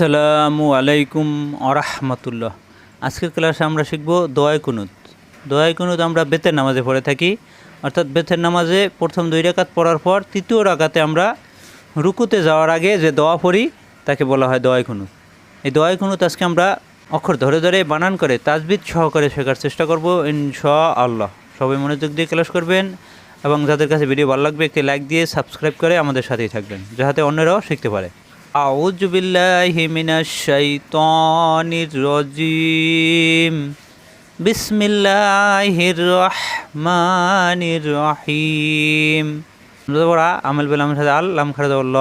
আসসালামু আলাইকুম আরহামতুল্লাহ। আজকের ক্লাসে আমরা শিখব দোয়াই কুনুত। দোয়াই কুনুত আমরা বেতের নামাজে পড়ে থাকি। অর্থাৎ বেতের নামাজে প্রথম দুই রাকাত পড়ার পর তৃতীয় রাকাতে আমরা রুকুতে যাওয়ার আগে যে দোয়া পড়ি, তাকে বলা হয় দোয়াই কুনুত। এই দোয়াই কুনুত আজকে আমরা অক্ষর ধরে ধরে বানান করে তাজবিদ সহকারে শেখার চেষ্টা করব ইনশা আল্লাহ সবাই মনোযোগ দিয়ে ক্লাস করবেন এবং যাদের কাছে ভিডিও ভালো লাগবে একটি লাইক দিয়ে সাবস্ক্রাইব করে আমাদের সাথেই থাকবেন, যাতে অন্যরাও শিখতে পারে। أعوذ بالله من الشيطان الرجيم بسم الله الرحمن الرحيم বড়া আমল বেলামের সাথে আল্লাহ খারে দেবো ল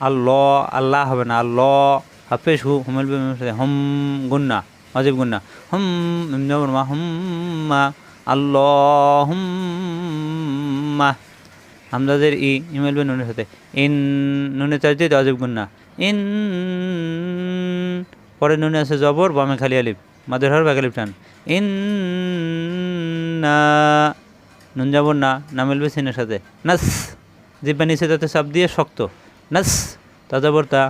আল্লাহ আল্লাহ হবে না আল্লাহ হাফেজ হু হুমেল বেলামের সাথে হুম গুন্না অজীব গুন্না হুম মা হুম্মা আল্লাহ হুম্মা হামদাদের ই, ইমেল বে নুনের সাথে। ইন নুনে চাইতে অজীব গুন্না। ইন, পরে নুনে আছে জবর, বামে খালি আলিফ। মাদের হর বাগালিফ টান। ইন, না, নুন যাবর না না মিলবে সিনের সাথে। নাস, জিব্বা নিচে তাতে চাপ দিয়ে শক্ত। নাস, তা যাবর তা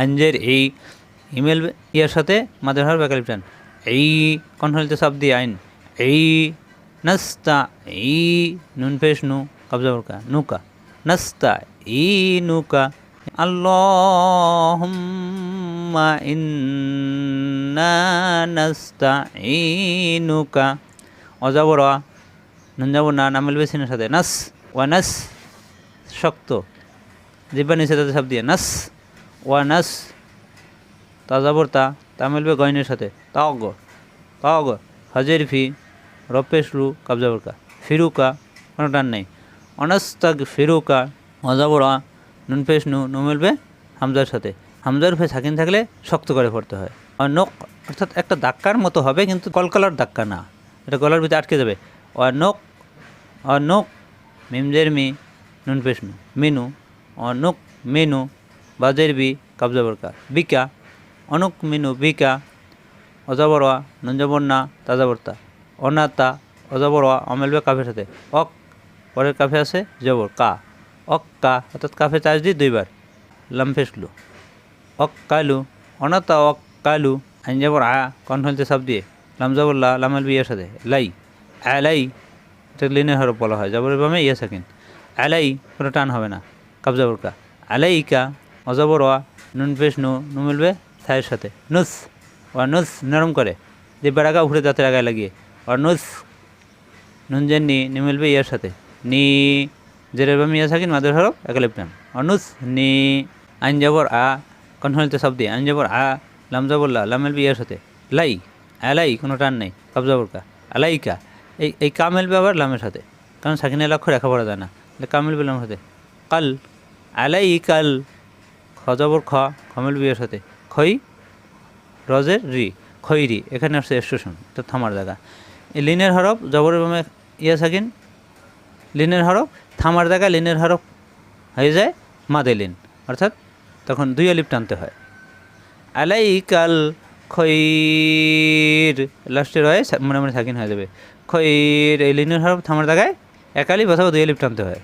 আঞ্জের এই ইমেল ইয়ার সাথে মাদের হর বাগালিফ টান। এই কনফালিতে চাপ দিয়ে আইন। এই নাস্তা এই, নুন পেশ নু। কবজা বরকা, নুকা। নাস্তা ই নুকা আল্লাহুম্মা ইন্না নাস্তাঈনুকা। অজাবর নুন যাব না, নামেল বেসিনের সাথে। নাস, ওয়া নাস, শক্ত। জিব্বা নিচে তাতে সব দিয়ে। নাস, ওয়া নাস, তাজাবর তা তামিল বে গয়নের সাথে। তাওগ তাওগ, হজের ফি রপেশ রু, কবজা বরকা। ফিরুকা, কোনো টান নেই। অনাস্তাক ফিরুকা অজাবরা নুন পেশ নু নু মিলবে হামজার সাথে। হামজার ফে সাকিন থাকলে শক্ত করে পড়তে হয়। নখ, অর্থাৎ একটা ধাক্কার মতো হবে, কিন্তু কলকলার ধাক্কা না। এটা গলার ভিতরে আটকে যাবে। আর নখ মিমজের মি নুন পেশ নু মিনু অনুক মিনু, বাজের বি কবজা বরকা বিকা অনুক মিনু, বিকা অজাবরা নুনজাবর না তাজাবর্তা, অনাতা অজাবরা অমেলবে, কাফের সাথে। অক পরের কাফে আছে জবর, কা। অক, কা, অর্থাৎ কাফে চার্জ দিই দুইবার লামফেসলু অক, কালু। অনাতা অক, কালু। আইন জবর, আ কনফেলতে সব দিয়ে। লাম জবরলা লামাল বিয়ের সাথে। লাই। আলাই এটা লিনের হরফ বলা হয়। জবরের বামে ইয়ে থাকেন আলাই কোনো টান হবে না। কাপ জবর, কা। আলাইকা অজবর ওয়া। নুন পেশ, নু নু মিলবে ছায়ের সাথে। নুস। ওয়া নুস নরম করে। জিব্বার আগা উপরে দাঁতের আগায় লাগিয়ে। আর নুস। নুন জেন নি মিলবে ইয়ার সাথে। নি জেরের বামি ইয়া থাকিন মাদের হরফ একালিপ্টান অনুস, নি, আইন যাবর আ কনফালিত শব্দ, আইন যাবর আ, লাম যাবর লা, লাম মিলবে ইয়ার সাথে। লাই, আলাই, কোনো টান নেই কাব যাবর কা, আলাইকা। এই এই কা মিলবে আবার লামের সাথে, কারণ সাকিনের লক্ষ্য রেখা পড়া যায় না। কা মিলবে লামের সাথে। কাল আলাই কাল খ যাবর খ খ মিলবে ইয়ার সাথে। খই, রজের রি খৈরি এখানে আসছে স্টেশন এটা থামার জায়গা। লিনের হরফ, জবরের বামে ইয়া সাকিন লিনের হরফ থামার জায়গায় লিনের হরফ হয়ে যায় মাদে লিন। অর্থাৎ তখন দুই আলিপ টানতে হয়। আলাইকাল খৈর লাস্টে রয়ে মনে মনে সাকিন হয়ে যাবে। খৈর এই লিনের হরফ থামার জায়গায় এক আলিপ অথবা দুই আলিপ টানতে হয়।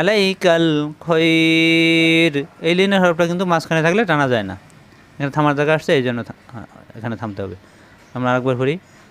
আলাইকাল খৈর এই লিনের হরফটা কিন্তু মাঝখানে থাকলে টানা যায় না। এখানে থামার জায়গা আসছে এই জন্য হ্যাঁ, এখানে থামতে হবে। আমরা আরেকবার পড়ি।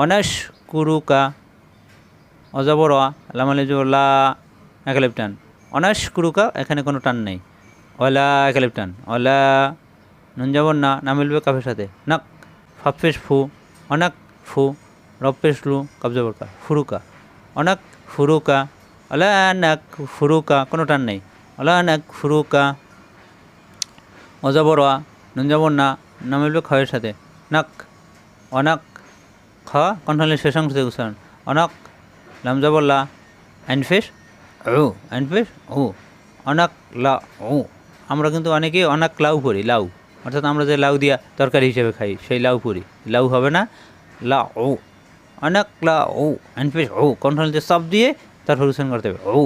অনাস কুরুকা অজাবর লামালে লা একালিপ টান কুরুকা, এখানে কোনো টান নেই। অলা একালিপ টান অলা নুন যাবর না না মিলবে কাফের সাথে। নাক, ফাফেশ ফু। অনাক, ফু। রপেশ লু কাবজা বরকা ফুরুকা। অনাক, ফুরুকা। অলা, নাক, ফুরুকা, কোনো টান নেই। অলা, নাক, ফুরুকা। অজাবরা নুন যাবর না না মিলবে খয়ের সাথে। নাক, অনাক খ কণ্ঠালের শেষাংশ উচ্চারণ অনাক লাম যাবর লা আইনফেস ও আইনফেস ও অনাক, লা ও আমরা কিন্তু অনেকেই অনেক, লাউ পড়ি, লাউ। অর্থাৎ আমরা যে লাউ দিয়া তরকারি হিসেবে খাই, সেই লাউ পড়ি। লাউ হবে না, লা ও অনেক, লা ও অ্যান্ড ও দিয়ে সব দিয়ে তারপর উচ্চারণ করতে হবে ও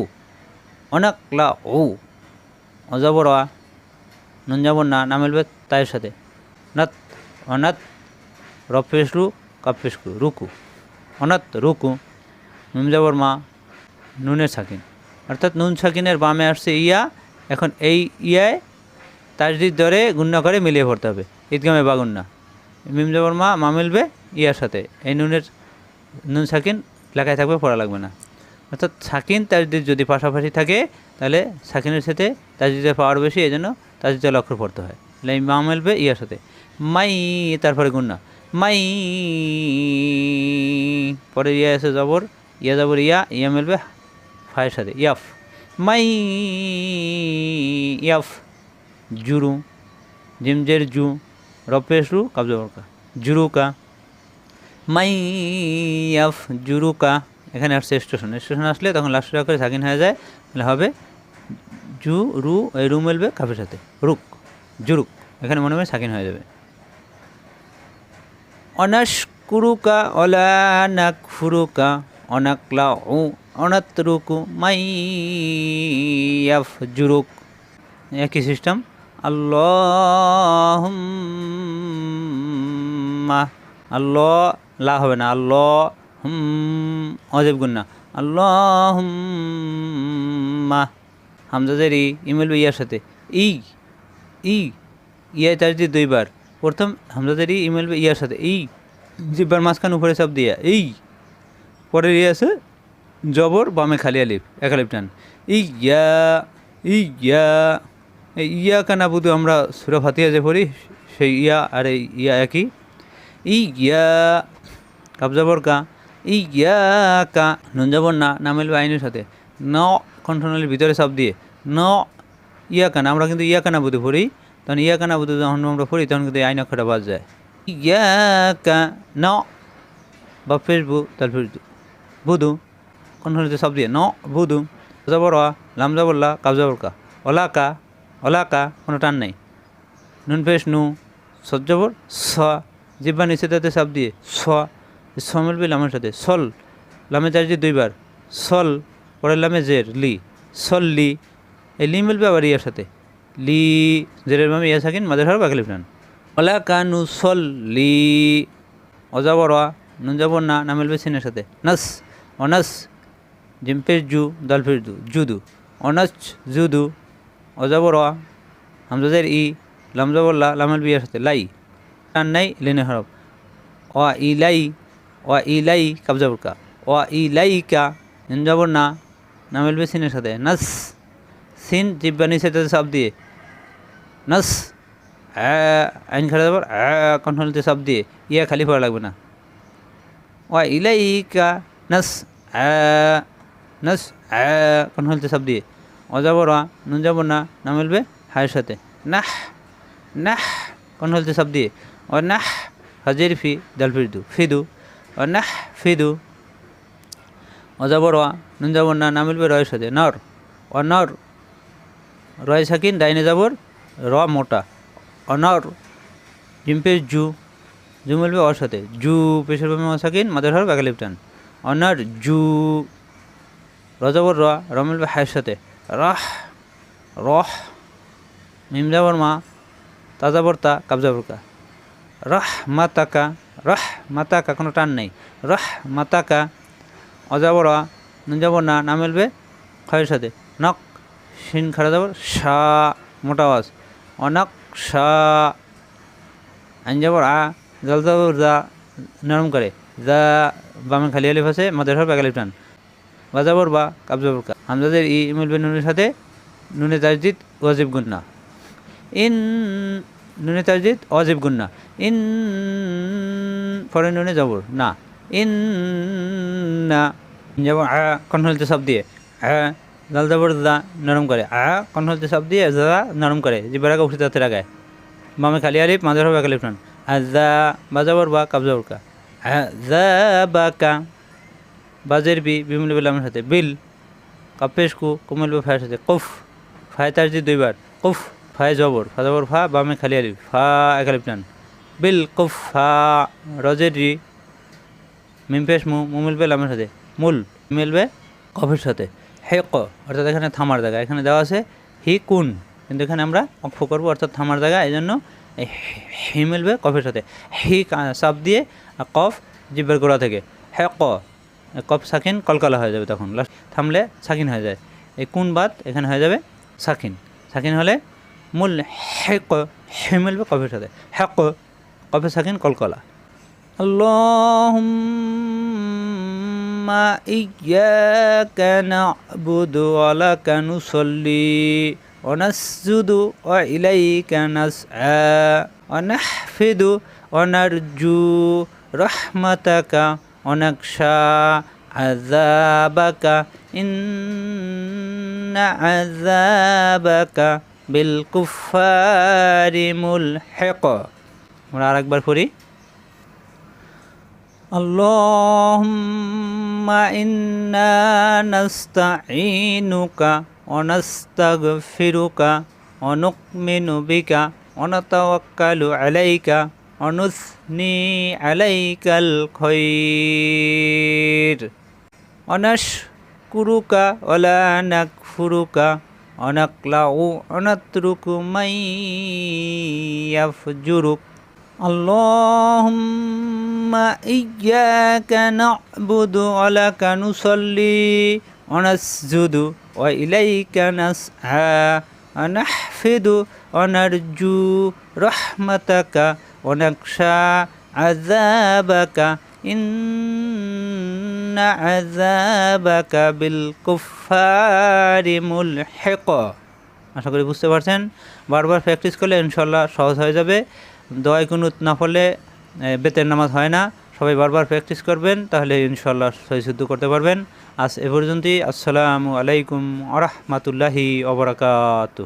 অনেক, লা ও অজবর নুন যাবর না না মিলবে তাইয়ের সাথে। নাত, অনাত রফেশ রু রুকু। অনাত রুকু। নুন যাবর মা নুনের সাকিন অর্থাৎ নুন সাকিনের বামে আসছে ইয়া, এখন এই ইয়ায় তাজদিদ দরে গুন্না করে মিলিয়ে পড়তে হবে। ঈদগামে বা গুন্না। মিম যাবর মা মা মিলবে ইয়ার সাথে। এই নুনের, নুন সাকিন লেখায় থাকবে, পড়া লাগবে না। অর্থাৎ সাকিন তাজদির যদি পাশাপাশি থাকে, তাহলে সাকিনের সাথে তাজদিদের পাওয়ার বেশি এই জন্য তাজদিদের লক্ষ্য পড়তে হয়। তাহলে মা মিলবে ইয়ার সাথে। মাই, তারপরে গুন্না। মাই পরে ইয়া এসে যাবর ইয়া যাবর ইয়া ইয়া মিলবে ফায়ের সাথে, ইয়াফ। মাই ইয়াফ। জুরু। জিমজের জু। রপেশ রু কাবজা বরকা জুরুকা মাই ইয়াফ। জুরুকা এখানে আসছে স্টেশন স্টেশন আসলে তখন লাস্ট করে সাকিন হয়ে যায়। তাহলে হবে জু, রু রু মিলবে কাফের সাথে। রুক। জুরুক। এখানে মনে হয় সাকিন হয়ে যাবে। অনাশকুরুকা অলা অনাকলা উ অনাত্রুকু মাই জুরুক একই সিস্টেম আল্লাহ আল্লাহ লা হবে না। আল্লাহ হুম অজেব গুন্না আল্লাহ হামজাদের ই ইমেল ইয়ার সাথে। ই ই তার দিয়ে দুইবার। প্রথম হামজাদের ই ইমেল ইয়ার সাথে, এই জিব্বার মাঝখান উপরে সব দিয়া, এই পরে ইয়ে আছে, জবর বামে খালি আলিফ, এক আলিফ টান ইয়া ইয়া ইয়া কানা বুধু আমরা সুরা ফাতিয়া যে পড়ি, সেই ইয়া আর এই ইয়া একই ই ইয়া কাবজাবর কা ই ইয়া কা, নুন না না মিলবে আইনের সাথে, ন কণ্ঠনালীর ভিতরে সব দিয়ে, ন ইয়া কানা, আমরা কিন্তু ইয়া কানা বুধু পড়ি তখন ইয়া কানা বুধু যখন আমরা পড়ি, তখন কিন্তু আইন অক্ষরটা বাদ যায়। ইয়া কা ন, বা ফেসবু তার ফেসবু। বুধু, কোন হলে সব দিয়ে? ন, বুধু যাবর লাম যাবল্লা কাবজাবর কা। অলাকা অলাকা কোনো টান নেই। নুন পেশ নু সজ্জবর স। জিব্বা নিচে তাতে সাপ দিয়ে, স। স মিলবে লামের সাথে। সল, লামে চার্জি দুইবার। সল পরে লামে জের, লি। সল, লি। এই লি মিলবে আবার ইয়ার সাথে। লি, জেরের মামে, ইয়া থাকেন মাঝের হার বাকি লিফটান অলাকা নু সল লি অজাবর নুন যাবর না না মিলবে সিনের সাথে। নাস, অনাস জিম্পের জু, দালফের দু, জুদু। অনাস, জুদু অজাবর হামজাদের ই লামজাবল্লা লামাল বিয়ার সাথে। লাই টান নাই, লেনে হরফ অ ইলাই অ ইলাই কাবজাবরকা অ ইলাইকা নিনজাবর না নামেল সিনের সাথে। নাস, সিন জিব্বানি সাথে সব দিয়ে। নাস আইন খাড়া যাবার কন্ট্রোলতে সব দিয়ে, ইয়া খালি পড়া লাগবে না। ও ইলাইকা, নাস নাস কন্ট্রোলতে সব দিয়ে। অজাবর নুন যাবর না না মিলবে হায়ের সাথে। নাহ নাহ কোন হলতে সব দিয়ে। ও নাহ, হাজির ফি, দাল ফিরদু, ফিদু। ও নাহ, ফিদু। অজাবর নুন যাবর না না মিলবে রয়ের সাথে। নর, ও নর রয় সাকিন, ডাইনে যাবর র মোটা, অনর জিম্পের জু জু মিলবে ওর সাথে জু, পেশের বামে সাকিন মাদের হর বাগালিপ টান অনর, জু, রজবর র র মিলবে হায়ের সাথে রাহ, রহ মিম যাবর মা, তাজাবর তা, কাবজাবর কা। রাহ মাতাকা রাহ মাতাকা কোনো টান নেই। রাহ মাতাকা অজাবর নুন যাবর না না মিলবে ক্ষয়ের সাথে। নক শিন খাড়া যাবর সা, মোটা আওয়াজ। অনক সা আইন আ জল যা নরম করে যা বামে খালি আলিফ আছে মাদের হর বাগালিফ টান। বাজাবর বা কাবজাবর কা। হামজাদের ই মিলবে নুনের সাথে নুনে তাজদিদ ওয়াজিব গুন্না ইন নুনে তাজদিদ অজিব গুন্না ইন পরে নুনে জবর না। ইন না। যেমন কন্ট্রোলতে সব দিয়ে। আ জাল জবর দা নরম করে। আ কন্ট্রোলতে সব দিয়ে জা নরম করে। জিবারাকে উঠে যাতে রাখায় বামে খালি আলিফ মাঝে হবে খালিফ নান আজা বাজাবর বা কাবজাবর কা। আজা বা, কা। বাজের বি, বিমল বিলামের সাথে। বিল কাপেশকু কোমল ফায়ের সাথে। কফ, ফায় তার দুইবার। কফ, ফায় জবর ফা জবর ফা, বামে খালি আলিফ। ফা এক আলিফ টান বিল, কুফ, ফা, রজের রি মিম পেশ মু মু মিলবে লামের সাথে। মূল মিলবে কফের সাথে। হে ক অর্থাৎ এখানে থামার জায়গা। এখানে দেওয়া আছে, হি কুন। কিন্তু এখানে আমরা অক্ষ করব, অর্থাৎ থামার জায়গা। এই জন্য হি- মিলবে কফের সাথে। হি চাপ দিয়ে কফ জিব্বের গোড়া থেকে। হে ক কফ সাকিন, কলকলা হয়ে যাবে তখন। লাস্ট, থামলে সাকিন হয়ে যায়। এই কোন বাদ এখানে হয়ে যাবে সাকিন। সাকিন হলে মূল হে ক হে মিলবে কফের সাথে। হে ক কফে সাকিন, কলকলা। اللهم إياك نعبد ولك نصلي ونسجد وإليك نسعى ونحفد ونرجو رحمتك ونخشى عذابك إن عذابك بالكفار ملحق আমরা আরেকবার পড়ি اللهم إنا نستعينك ونستغفرك ونؤمن بك ونتوكل عليك ونثني عليك الخير ونشكرك ولا نكفرك ونقلع ونترك من يفجرك اللهم إياك نعبد ولك نصلي ونسجد وإليك نسعى ونحفد ونرجو رحمتك ونخشى عذابك إن عذابك بالكفار ملحق আশা করি বুঝতে পারছেন বারবার প্র্যাকটিস করলে ইনশাল্লাহ সহজ হয়ে যাবে দোয়াই কুনুত না পড়লে বেতের নামাজ হয় না। সবাই বারবার প্র্যাকটিস করবেন, তাহলে ইনশাল্লাহ সহি শুদ্ধ করতে পারবেন। আজ এ পর্যন্তই। আসসালামু আলাইকুম আরহামাতুল্লাহি অবরাকাতু